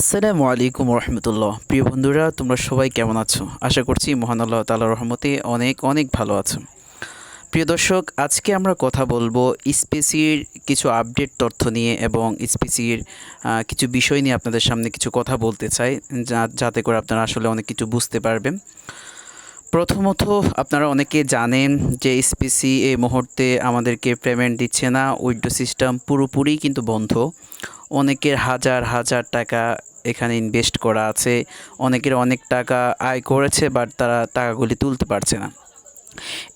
আসসালামু আলাইকুম রহমতুল্লাহ। প্রিয় বন্ধুরা, তোমরা সবাই কেমন আছো? আশা করছি মহান আল্লাহ তালা রহমতে অনেক অনেক ভালো আছো। প্রিয় দর্শক, আজকে আমরা কথা বলব স্পেসির কিছু আপডেট তথ্য নিয়ে এবং স্পেসির কিছু বিষয় নিয়ে আপনাদের সামনে কিছু কথা বলতে চাই যাতে করে আপনারা আসলে অনেক কিছু বুঝতে পারবেন। প্রথমত, আপনারা অনেকে জানেন যে স্পিসি এই মুহূর্তে আমাদেরকে পেমেন্ট দিচ্ছে না উইডো সিস্টেম পুরোপুরি কিন্তু বন্ধ। অনেকের হাজার হাজার টাকা এখানে ইনভেস্ট করা আছে। অনেকের অনেক টাকা আয় করেছে বাট তারা টাকাগুলি তুলতে পারছে না।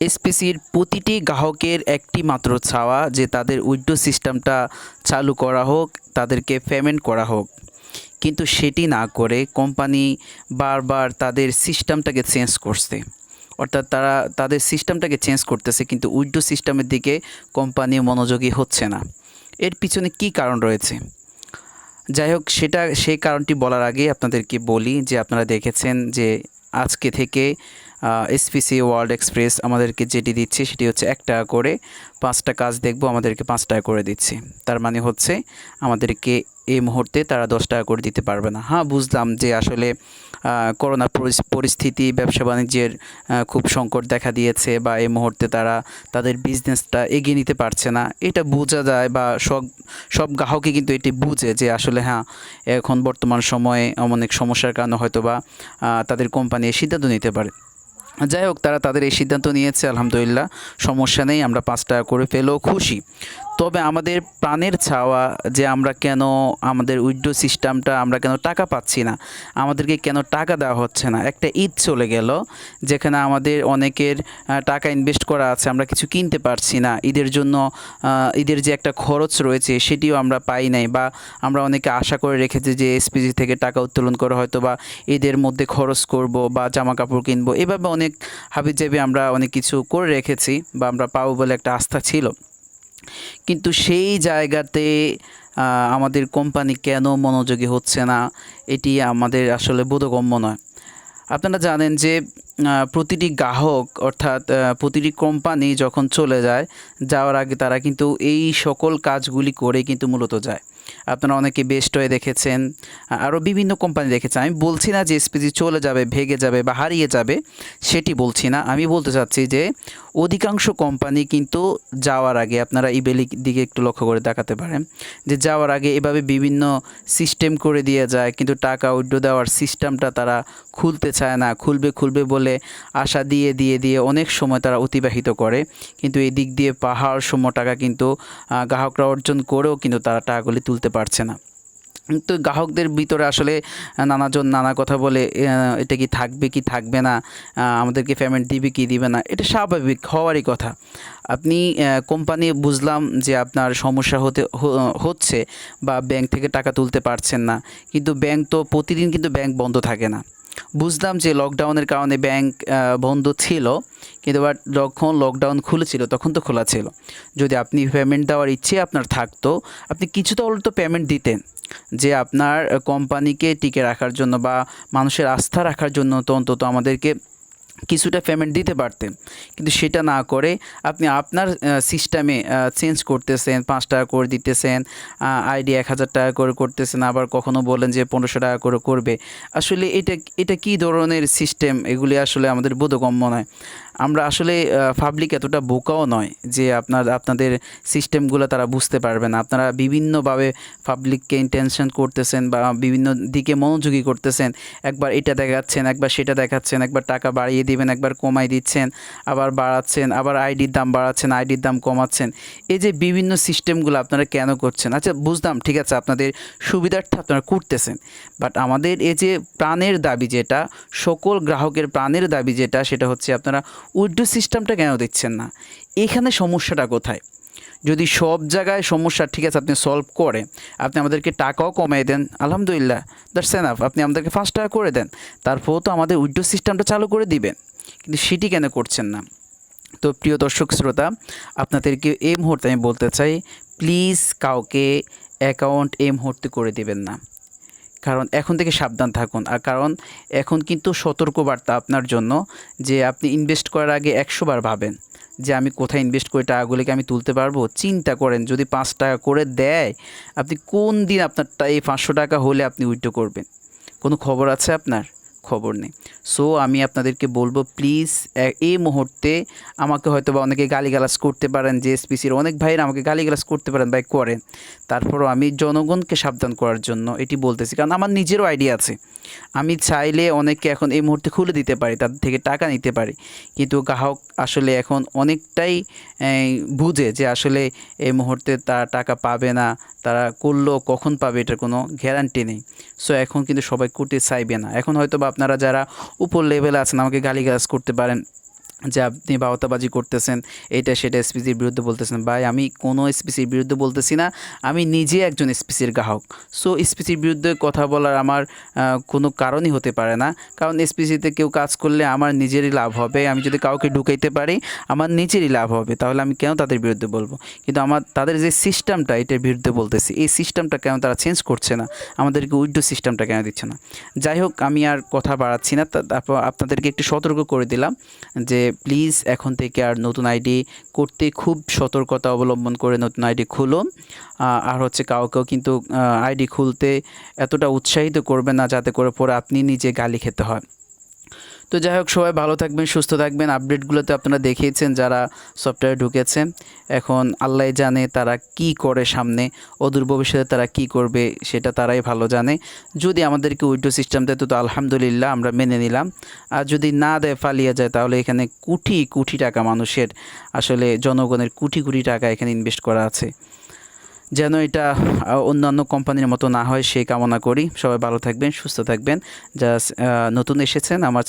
এসপিসির প্রতিটি গ্রাহকের একটি মাত্র চাওয়া যে তাদের উইডো সিস্টেমটা চালু করা হোক, তাদেরকে পেমেন্ট করা হোক। কিন্তু সেটি না করে কোম্পানি বারবার তাদের সিস্টেমটাকে চেঞ্জ করছে। অর্থাৎ তারা তাদের সিস্টেমটাকে চেঞ্জ করতেছে, কিন্তু উইডো সিস্টেমের দিকে কোম্পানি মনোযোগী হচ্ছে না। এর পিছনে কি কারণ রয়েছে? যাই হোক সেটা, সেই কারণটি বলার আগে আপনাদেরকে বলি যে, আপনারা দেখেছেন যে আজকে থেকে এসপিসি ওয়ার্ল্ড এক্সপ্রেস আমাদেরকে যেটি দিচ্ছে সেটি হচ্ছে এক টাকা করে পাঁচটা কাজ দেখব, আমাদেরকে পাঁচ টাকা করে দিচ্ছে। তার মানে হচ্ছে আমাদেরকে এই মুহূর্তে তারা দশ টাকা করে দিতে পারবে না। হ্যাঁ বুঝলাম যে আসলে করোনা পরিস্থিতি, ব্যবসা বাণিজ্যের খুব সংকট দেখা দিয়েছে বা এই মুহূর্তে তারা তাদের বিজনেসটা এগিয়ে নিতে পারছে না। এটা বোঝা যায় বা সব সব গ্রাহকই কিন্তু এটি বুঝে যে আসলে হ্যাঁ এখন বর্তমান সময়ে অনেক সমস্যার কারণে হয়তো বা তাদের কোম্পানি সিদ্ধান্ত নিতে পারে। যাই হোক, তারা তাদের এই সিদ্ধান্ত নিয়েছে, আলহামদুলিল্লাহ। সমস্যা নেই, আমরা পাঁচ টাকা করে পেলেও খুশি। তবে আমাদের প্রাণের ছাওয়া যে আমরা কেন আমাদের উইডো সিস্টেমটা আমরা কেন টাকা পাচ্ছি না, আমাদেরকে কেন টাকা দেওয়া হচ্ছে না? একটা ঈদ চলে গেল, যেখানে আমাদের অনেকের টাকা ইনভেস্ট করা আছে, আমরা কিছু কিনতে পারছি না। ঈদের জন্য ঈদের যে একটা খরচ রয়েছে, সেটিও আমরা পাই নাই বা আমরা অনেকে আশা করে রেখেছি যে এসপিজি থেকে টাকা উত্তোলন করে হয়তো বা ঈদের মধ্যে খরচ করব বা জামা কাপড় কিনবো। এভাবে অনেক হাবিজাবি আমরা অনেক কিছু করে রেখেছি বা আমরা পাবো বলে একটা আস্থা ছিল। কিন্তু সেই জায়গাতে আমাদের কোম্পানি কেন মনোযোগী হচ্ছে না, এটি আমাদের আসলে বোধগম্য নয়। আপনারা জানেন যে প্রতিটি গ্রাহক অর্থাৎ প্রতিটি কোম্পানি যখন চলে যায়, যাওয়ার আগে তারা কিন্তু এই সকল কাজগুলি করে কিন্তু মূলত যায়। আপনারা অনেকে বেস্ট হয়ে দেখেছেন আরও বিভিন্ন কোম্পানি দেখেছেন। আমি বলছি না যে এসপিজি চলে যাবে, ভেগে যাবে বা হারিয়ে যাবে, সেটি বলছি না। আমি বলতে চাচ্ছি যে অধিকাংশ কোম্পানি কিন্তু যাওয়ার আগে আপনারা ইবেলির দিকে একটু লক্ষ্য করে দেখাতে পারেন, যে যাওয়ার আগে এভাবে বিভিন্ন সিস্টেম করে দিয়ে যায়, কিন্তু টাকা উইড্রো দেওয়ার সিস্টেমটা তারা খুলতে চায় না, খুলবে খুলবে বলে আশা দিয়ে দিয়ে দিয়ে অনেক সময় তারা অতিবাহিত করে। কিন্তু এই দিক দিয়ে পাহাড়, সম টাকা কিন্তু গ্রাহকরা অর্জন করেও কিন্তু তারা টাকাগুলি তুলতে পারছে না। তো গ্রাহকদের ভিতরে আসলে নানাজন নানা কথা বলে এটা কি থাকবে কি থাকবে না আমাদেরকে পেমেন্ট দিবে কি দিবে না, এটা স্বাভাবিক হওয়ারই কথা। আপনি কোম্পানি বুঝলাম যে আপনার সমস্যা হতে হচ্ছে বা ব্যাংক থেকে টাকা তুলতে পারছেন না, কিন্তু ব্যাংক তো প্রতিদিন কিন্তু ব্যাংক বন্ধ থাকে না। বুঝলাম যে লকডাউনের কারণে ব্যাংক বন্ধ ছিল, কিন্তু বাট যখন লকডাউন খুলেছিল, তখন তো খোলা ছিল। যদি আপনি পেমেন্ট দেওয়ার ইচ্ছে আপনার থাকতো, আপনি কিছুটা তো তো পেমেন্ট দিতেন। যে আপনার কোম্পানিকে টিকে রাখার জন্য বা মানুষের আস্থা রাখার জন্য তো অন্তত আমাদেরকে কিছুটা পেমেন্ট দিতে পারতেন। কিন্তু সেটা না করে আপনি আপনার সিস্টেমে চেঞ্জ করতেছেন, পাঁচ টাকা করে দিতেছেন আইডি এক হাজার টাকা করে করতেছেন, আবার কখনো বলেন যে পনেরোশো টাকা করে করবে। আসলে এটা এটা কি ধরনের সিস্টেম এগুলি আসলে আমাদের বোধগম্য নয়। আমরা আসলে পাবলিক এতটা বোকাও নয় যে আপনার, আপনাদের সিস্টেমগুলো তারা বুঝতে পারবে না। আপনারা বিভিন্নভাবে পাবলিককে ইন্টেনশন করতেছেন বা বিভিন্ন দিকে মনোযোগী করতেছেন। একবার এটা দেখাচ্ছেন, একবার সেটা দেখাচ্ছেন, একবার টাকা বাড়িয়ে দিবেন, একবার কমাই দিচ্ছেন, আবার বাড়াচ্ছেন, আবার আইডির দাম বাড়াচ্ছেন, আইডির দাম কমাচ্ছেন। এই যে বিভিন্ন সিস্টেমগুলো আপনারা কেন করছেন? আচ্ছা বুঝলাম, ঠিক আছে, আপনাদের সুবিধার্থে আপনারা করতেছেন। বাট আমাদের এই যে প্রাণের দাবি যেটা, সকল গ্রাহকের প্রাণের দাবি যেটা, সেটা হচ্ছে আপনারা উইডো সিস্টেমটা কেন দিচ্ছেন না? এখানে সমস্যাটা কোথায়? যদি সব জায়গায় সমস্যা, ঠিক আছে, আপনি সলভ করে আপনি আমাদেরকে টাকাও কমিয়ে দেন, আলহামদুলিল্লাহ দ্যাটস এনাফ আপনি আমাদেরকে পাঁচ টাকা করে দেন তারপর তো আমাদের উইড্রো সিস্টেমটা চালু করে দিবেন, কিন্তু সেটি কেন করছেন না? তো প্রিয় দর্শক শ্রোতা, আপনাদেরকে এই মুহূর্তে আমি বলতে চাই প্লিজ কাউকে অ্যাকাউন্ট এই মুহূর্তে করে দেবেন না। কারণ এখন থেকে সাবধান থাকুন। আর কারণ এখন কিন্তু সতর্কবার্তা আপনার জন্য যে আপনি ইনভেস্ট করার আগে একশোবার ভাবেন যে আমি কোথায় ইনভেস্ট করে টাকাগুলিকে আমি তুলতে পারব। চিন্তা করেন, যদি পাঁচ টাকা করে দেয়, আপনি কোন দিন আপনার এই পাঁচশো টাকা হলে আপনি উইথড্র করবেন? কোনো খবর আছে আপনার? খবর নেই। সো আমি আপনাদেরকে বলব প্লিজ এই মুহূর্তে আমাকে হয়তো বা অনেকে গালিগালাজ করতে পারেন, যে এসপিসির অনেক ভাইরা আমাকে গালিগালাজ করতে পারেন ভাই করেন তারপরও আমি জনগণকে সাবধান করার জন্য এটি বলতেছি, কারণ আমার নিজেরও আইডিয়া আছে। আমি চাইলে অনেককে এখন এই মুহূর্তে খুলে দিতে পারি তাদের থেকে টাকা নিতে পারি। কিন্তু গ্রাহক আসলে এখন অনেকটাই বুঝে যে আসলে এই মুহূর্তে তারা টাকা পাবে না, তারা করলেও কখন পাবে, এটার কোনো গ্যারান্টি নেই। সো এখন কিন্তু সবাই করতে চাইবে না। এখন হয়তো বা আপনারা যারা উপর লেভেলে আছেন আমাকে গালিগালাজ করতে পারেন। যে আপনি বাওতাবাজি করতেছেন, এটা সেটা এসপিসির বিরুদ্ধে বলতেছেন, ভাই, আমি কোনো এসপিসির বিরুদ্ধে বলতেছি না, আমি নিজে একজন এসপিসির গ্রাহক। সো এসপিসির বিরুদ্ধে কথা বলার আমার কোনো কারণই হতে পারে না। কারণ এসপিসিতে কেউ কাজ করলে আমার নিজেরই লাভ হবে, আমি যদি কাউকে ঢুকাইতে পারি, আমার নিজেরই লাভ হবে, তাহলে আমি কেন তাদের বিরুদ্ধে বলব? কিন্তু আমার, তাদের যে সিস্টেমটা, এটার বিরুদ্ধে বলতেছি, এই সিস্টেমটা কেন তারা চেঞ্জ করছে না? আমাদেরকে উইডো সিস্টেমটা কেন দিচ্ছে না? যাই হোক, আমি আর কথা বাড়াচ্ছি না আপনাদেরকে একটু সতর্ক করে দিলাম যে প্লিজ এখন থেকে আর নতুন আইডি করতে খুব সতর্কতা অবলম্বন করে নতুন আইডি খুলুন। আর হচ্ছে কাউকেও কিন্তু আইডি খুলতে এতটা উৎসাহিত করবে না যাতে করে পরে আপনি নিজে গালি খেতে হয়। তো যাই হোক, সবাই ভালো থাকবেন, সুস্থ থাকবেন। আপডেটগুলোতে আপনারা দেখিয়েছেন যারা সফটওয়্যার ঢুকেছেন। এখন আল্লাহ জানে তারা কি করে সামনে, অদূর ভবিষ্যতে তারা কি করবে, সেটা তারাই ভালো জানে। যদি আমাদেরকে উইডো সিস্টেম দেয়, তো আলহামদুলিল্লাহ, আমরা মেনে নিলাম। আর যদি না দেয়, ফালিয়ে যায়, তাহলে এখানে কোটি কোটি টাকা মানুষের আসলে জনগণের কোটি কোটি টাকা এখানে ইনভেস্ট করা আছে। যেন এটা অন্যান্য কোম্পানির মতো না হয়, সেই কামনা করি। সবাই ভালো থাকবেন, সুস্থ থাকবেন। যা নতুন এসেছেন, আমার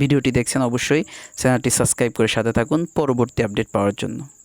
ভিডিওটি দেখছেন অবশ্যই। চ্যানেলটি সাবস্ক্রাইব করে সাথে থাকুন। পরবর্তী আপডেট পাওয়ার জন্য।